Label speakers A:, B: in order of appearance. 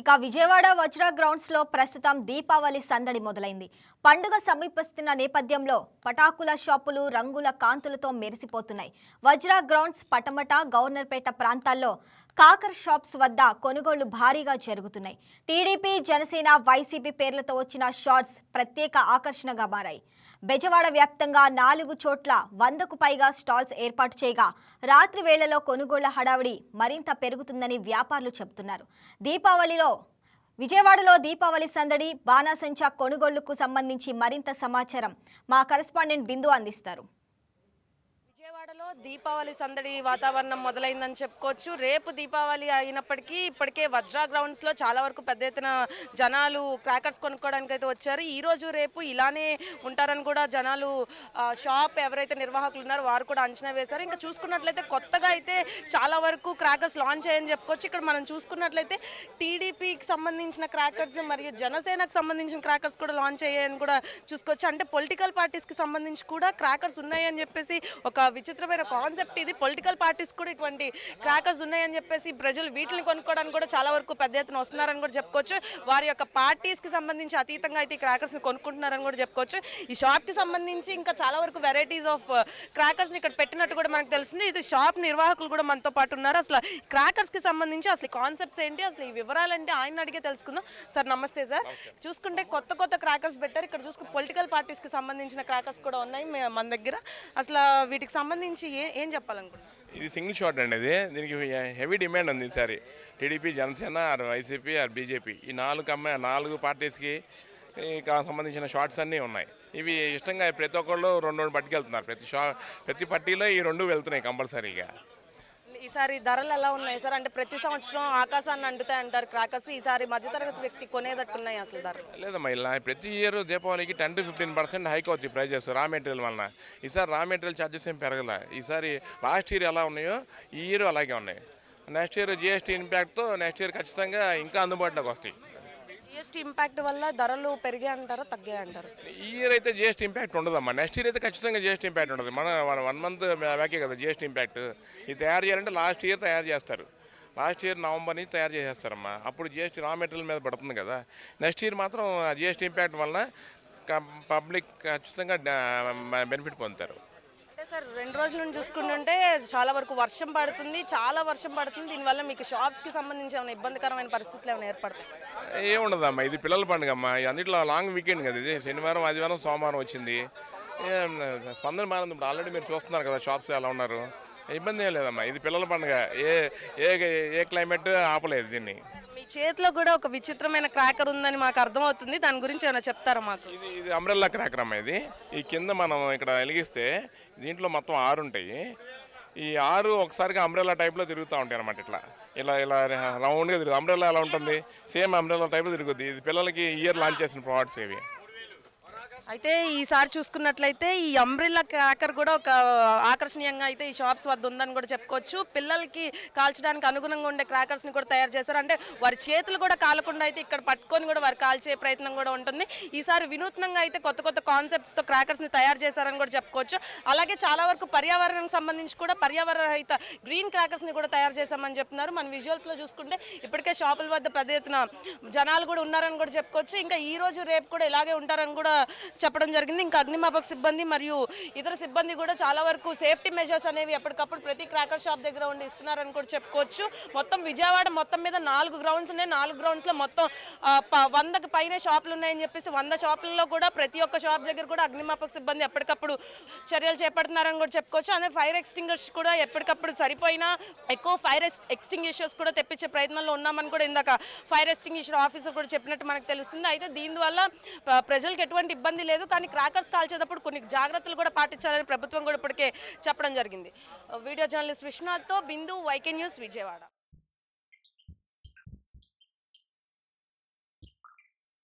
A: ఇక విజయవాడ వజ్ర గ్రౌండ్స్లో ప్రస్తుతం దీపావళి సందడి మొదలైంది. పండుగ సమీపిస్తున్న నేపథ్యంలో పటాకుల షాపులు రంగుల కాంతులతో మెరిసిపోతున్నాయి. వజ్ర గ్రౌండ్స్ పటమట గవర్నర్పేట ప్రాంతాల్లో కాకర్ షాప్స్ వద్ద కొనుగోళ్ళు భారీగా జరుగుతున్నాయి. టీడీపీ జనసేన వైసీపీ పేర్లతో వచ్చిన షార్ట్స్ ప్రత్యేక ఆకర్షణగా మారాయి. బెజవాడ వ్యాప్తంగా నాలుగు చోట్ల వందకు పైగా స్టాల్స్ ఏర్పాటు చేయగా రాత్రి వేళలో కొనుగోళ్ళ హడావిడి మరింత పెరుగుతుందని వ్యాపారులు చెబుతున్నారు. దీపావళిలో విజయవాడలో దీపావళి సందడి బాణాసంచా కొనుగోళ్ళకు సంబంధించి మరింత సమాచారం మా కరెస్పాండెంట్ బిందు అందిస్తారు.
B: విజయవాడలో దీపావళి సందడి వాతావరణం మొదలైందని చెప్పుకోవచ్చు. రేపు దీపావళి అయినప్పటికీ ఇప్పటికే వజ్రా గ్రౌండ్స్లో చాలా వరకు పెద్ద ఎత్తున జనాలు క్రాకర్స్ కొనుక్కోవడానికి అయితే వచ్చారు. ఈ రోజు రేపు ఇలానే ఉంటారని కూడా జనాలు షాప్ ఎవరైతే నిర్వాహకులు ఉన్నారో వారు కూడా అంచనా వేశారు. ఇంకా చూసుకున్నట్లయితే కొత్తగా అయితే చాలా వరకు క్రాకర్స్ లాంచ్ అయ్యని చెప్పుకోవచ్చు. ఇక్కడ మనం చూసుకున్నట్లయితే టీడీపీకి సంబంధించిన క్రాకర్స్ మరియు జనసేనకు సంబంధించిన క్రాకర్స్ కూడా లాంచ్ అయ్యాయని కూడా చూసుకోవచ్చు. అంటే పొలిటికల్ పార్టీస్కి సంబంధించి కూడా క్రాకర్స్ ఉన్నాయని చెప్పేసి ఒక విచిత్రమైన కాన్సెప్ట్ ఇది పొలిటికల్ పార్టీస్ కూడా ఇటువంటి క్రాకర్స్ ఉన్నాయని చెప్పేసి ప్రజలు వీటిని కొనుక్కోవడానికి కూడా చాలా వరకు పెద్ద ఎత్తున వస్తున్నారని కూడా చెప్పుకోవచ్చు. వారి యొక్క పార్టీస్కి సంబంధించి అతీతంగా అయితే ఈ క్రాకర్స్ని కొనుక్కుంటున్నారని కూడా చెప్పుకోవచ్చు. ఈ షాప్కి సంబంధించి ఇంకా చాలా వరకు వెరైటీస్ ఆఫ్ క్రాకర్స్ని ఇక్కడ పెట్టినట్టు కూడా మనకు తెలిసింది ఇది షాప్ నిర్వాహకులు కూడా మనతో పాటు ఉన్నారు. అసలు క్రాకర్స్కి సంబంధించి అసలు కాన్సెప్ట్స్ ఏంటి? అసలు ఈ వివరాలంటే ఆయన అడిగే తెలుసుకుందాం. సార్ నమస్తే సార్. చూసుకుంటే కొత్త కొత్త క్రాకర్స్ పెట్టారు. ఇక్కడ చూసుకుంటే పొలిటికల్ పార్టీస్కి సంబంధించిన క్రాకర్స్ కూడా ఉన్నాయి మన దగ్గర. అసలు వీటికి సంబంధించి ఏ ఏం చెప్పాలనుకుంటున్నారు?
C: ఇది సింగిల్ షాట్ అండి ఇది దీనికి హెవీ డిమాండ్ ఉంది ఈసారి. TDP Janasena or YCP or BJP. ఈ నాలుగు అమ్మాయి నాలుగు పార్టీస్కి సంబంధించిన షార్ట్స్ అన్నీ ఉన్నాయి. ఇవి ఇష్టంగా ప్రతి ఒక్కళ్ళు రెండు రెండు పట్టుకెళ్తున్నారు. ప్రతి షా ప్రతి పట్టీలో ఈ రెండు వెళ్తున్నాయి కంపల్సరీగా.
B: ఈసారి ధరలు ఎలా ఉన్నాయి సార్? అంటే ప్రతి సంవత్సరం ఆకాశాన్ని అంటుతాయి అంటారు క్రాకర్స్. ఈసారి మధ్యతరగతి వ్యక్తి కొనేటట్టున్నాయి అసలు ధరలు?
C: లేదమ్మా ఇలా ప్రతి ఇయర్ దీపావళికి ten to fifteen percent hike అవుతాయి ప్రైజెస్ రా మెటీరియల్ వలన. ఈసారి రా మెటీరియల్ ఛార్జెస్ ఏం పెరగల? ఈసారి లాస్ట్ ఇయర్ ఎలా ఉన్నాయో ఈ ఇయర్ అలాగే ఉన్నాయి. నెక్స్ట్ ఇయర్ జిఎస్టీ ఇంపాక్ట్తో నెక్స్ట్ ఇయర్ ఖచ్చితంగా ఇంకా అందుబాటులోకి వస్తాయి.
B: జిఎస్టీ ఇంపాక్ట్ వల్ల ధరలు పెరిగే అంటారా తగ్గాయి అంటారు?
C: ఈ ఇయర్ అయితే జిఎస్టీ ఇంపాక్ట్ ఉండదమ్మా. నెక్స్ట్ ఇయర్ అయితే ఖచ్చితంగా జిఎస్టీ ఇంపాక్ట్ ఉండదు. మన వన్ మంత్ బ్యాకే కదా జిఎస్టీ ఇంపాక్ట్ ఇది తయారు చేయాలంటే లాస్ట్ ఇయర్ తయారు చేస్తారు. లాస్ట్ ఇయర్ నవంబర్ నుంచి తయారు చేసేస్తారమ్మా. అప్పుడు జిఎస్టీ రా మెటీరియల్ మీద పడుతుంది కదా. నెక్స్ట్ ఇయర్ మాత్రం జిఎస్టీ ఇంపాక్ట్ వల్ల పబ్లిక్ ఖచ్చితంగా బెనిఫిట్ పొందుతారు.
B: అంటే సార్ రెండు రోజుల నుంచి చూసుకుంటుంటే చాలా వరకు వర్షం పడుతుంది చాలా వర్షం పడుతుంది. దీనివల్ల మీకు షాప్స్కి సంబంధించి ఏమైనా ఇబ్బందికరమైన పరిస్థితులు ఏమైనా ఏర్పడతాయి?
C: ఏముండదమ్మా ఇది పిల్లల పండుగ అమ్మా. ఇది అన్నిట్లో లాంగ్ వీకెండ్ కదా ఇది. శనివారం ఆదివారం సోమవారం వచ్చింది. స్పందన మారింది. ఇప్పుడు ఆల్రెడీ మీరు చూస్తున్నారు కదా షాప్స్ ఎలా ఉన్నారు. ఇబ్బంది ఏం లేదమ్మా. ఇది పిల్లల పండుగ. ఏ ఏ ఏ క్లైమేట్ ఆపలేదు దీన్ని.
B: మీ చేతిలో కూడా ఒక విచిత్రమైన క్రాకర్ ఉందని మాకు అర్థమవుతుంది. దాని గురించి ఏమైనా చెప్తారా మాకు?
C: ఇది ఇది అంబ్రెల్లా క్రాకర్ అమ్మ ఇది. ఈ కింద మనం ఇక్కడ వెలిగిస్తే దీంట్లో మొత్తం ఆరు ఉంటాయి. ఈ ఆరు ఒకసారిగా అంబ్రెల్లా టైప్లో తిరుగుతూ ఉంటాయి అనమాట ఇట్లా. ఇలా ఇలా రౌండ్గా తిరుగుతుంది అంబ్రెల్లా ఎలా ఉంటుంది? సేమ్ అంబ్రెల్లా టైప్లో తిరుగుద్ది. ఇది పిల్లలకి ఇయర్ లాంచ్ చేసిన ప్రోడక్ట్స్ ఇవి.
B: అయితే ఈసారి చూసుకున్నట్లయితే ఈ అంబ్రిల్లా క్రాకర్ కూడా ఒక ఆకర్షణీయంగా అయితే ఈ షాప్స్ వద్ద ఉందని కూడా చెప్పుకోవచ్చు. పిల్లలకి కాల్చడానికి అనుగుణంగా ఉండే క్రాకర్స్ని కూడా తయారు చేశారు. అంటే వారి చేతులు కూడా కాలకుండా అయితే ఇక్కడ పట్టుకొని కూడా వారు కాల్చే ప్రయత్నం కూడా ఉంటుంది. ఈసారి వినూత్నంగా అయితే కొత్త కొత్త కాన్సెప్ట్స్తో క్రాకర్స్ని తయారు చేశారని కూడా చెప్పుకోవచ్చు. అలాగే చాలా వరకు పర్యావరణానికి సంబంధించి కూడా పర్యావరణ రహిత గ్రీన్ క్రాకర్స్ని కూడా తయారు చేశామని చెప్తున్నారు. మన విజువల్స్లో చూసుకుంటే ఇప్పటికే షాపుల వద్ద పెద్ద ఎత్తున జనాలు కూడా ఉన్నారని కూడా చెప్పుకోవచ్చు. ఇంకా ఈ రోజు రేపు కూడా ఇలాగే ఉంటారని కూడా చెప్పడం జరిగింది. ఇంకా అగ్నిమాపక సిబ్బంది మరియు ఇతర సిబ్బంది కూడా చాలా వరకు సేఫ్టీ మెజర్స్ అనేవి ఎప్పటికప్పుడు ప్రతి క్రాకర్ షాప్ దగ్గర ఉండి ఇస్తున్నారని కూడా చెప్పుకోవచ్చు. మొత్తం విజయవాడ మొత్తం మీద నాలుగు గ్రౌండ్స్ ఉన్నాయి. నాలుగు గ్రౌండ్స్లో మొత్తం ప- వందకు పైన షాపులు ఉన్నాయని చెప్పేసి వంద షాపుల్లో కూడా ప్రతి ఒక్క షాప్ దగ్గర కూడా అగ్నిమాపక సిబ్బంది ఎప్పటికప్పుడు చర్యలు చేపడుతున్నారని కూడా చెప్పుకోవచ్చు. అదే ఫైర్ ఎక్స్టింగ్విష్ కూడా ఎప్పటికప్పుడు సరిపోయినా ఎక్కువ ఫైర్ ఎక్స్టింగ్విషర్స్ కూడా తెప్పించే ప్రయత్నంలో ఉన్నామని కూడా ఇందాక ఫైర్ ఎక్స్టింగ్విషర్ ఆఫీసర్ కూడా చెప్పినట్టు మనకు తెలుస్తుంది. అయితే దీనివల్ల వల్ల ప్రజలకు ఎటువంటి ఇబ్బంది లేదు కానీ క్రాకర్స్ కాల్చేటప్పుడు కొన్ని జాగ్రత్తలు కూడా పాటించాలని ప్రభుత్వం కూడా ఇప్పటికే చెప్పడం జరిగింది. వీడియో జర్నలిస్ట్ విశ్వనాథ్తో బిందు వైకే న్యూస్ విజయవాడ.